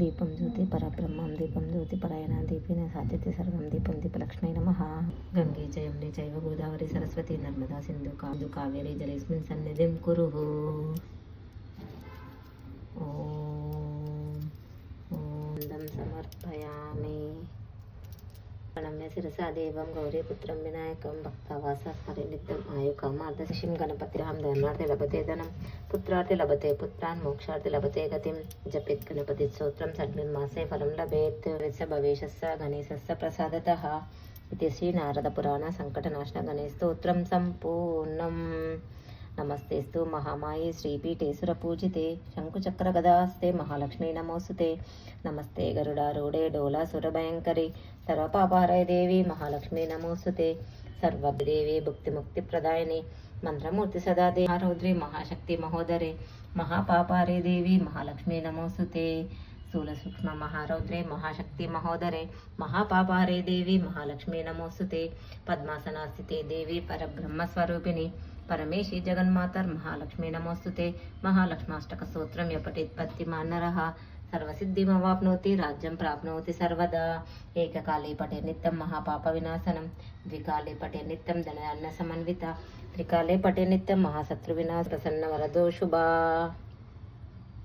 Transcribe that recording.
దీపం జ్యోతి పరబ్రహ్మం దీపం జ్యోతి పరాయణ దీపిన సాధ్యతే సర్వం దీపం దీపలక్ష్మీ నమ గంగే చ జైవ గోదావరి సరస్వతి నర్మదా సింధు కాందు కావేరి జలేస్మిన్ సన్నిధిం కురు ఓం సమర్పయామి ప్రణమ్య శిరసా దేవం గౌరీపుత్రం వినాయకం భక్తవాస హరినిత్యం ఆయుకం ఆయు కామార్థశిం గణపతిరాం ధర్మార్థ లభతే ధనం పుత్రార్థి లభతే పుత్రాన్ మోక్షార్థి లభతే గతిం జపిత్ గణపతి స్తోత్రం షడ్మిర్మాసే ఫలం లభేత్ విశ్వ భవేశస్స గణేశస్స ప్రసాదతః ఇది శ్రీ నారద పురాణ సంకటనాశన గణేశ స్తోత్రం సంపూర్ణం. నమస్తేస్తు మహామాయి శ్రీపీఠేశ్వర పూజితే శంకుచక్ర గదాస్తే మహాలక్ష్మీ నమోస్తుతే. నమస్తే గరుడారూఢే డోలాసురభయంకరి సర్వపాపారాయ దేవి మహాలక్ష్మీ నమోస్తుతే. సర్వదేవి భుక్తిముక్తి ప్రదాయని మంత్రమూర్తి సదాదే దేహారౌద్రి మహాశక్తి మహోదరే మహాపాపారే దేవి మహాలక్ష్మీ నమోస్తుతే. స్థూలసూక్ష్మ మహారౌద్రే మహాశక్తి మహోదరే మహాపాపారే దేవి మహాలక్ష్మీ నమోస్తుతే పద్మాసనాస్థితే దేవి పరబ్రహ్మస్వరూపిణి పరమేశి జగన్మాతర్ మహాలక్ష్మీ నమోస్తుతే మహాలక్ష్మాష్టక సూత్రం ఎపటిత్పత్తి మాన్నరః సర్వసిద్ధిమవాప్నోతి రాజ్యం ప్రాప్నోతి సర్వదా ఏకకాలే పటే నిత్యం మహాపాప వినాశనం ద్వికాలే పటే నిత్యం ధనాన్న సమన్విత త్రికాలే పటే నిత్యం మహాశత్రు వినాశ ప్రసన్న వరదో శుభా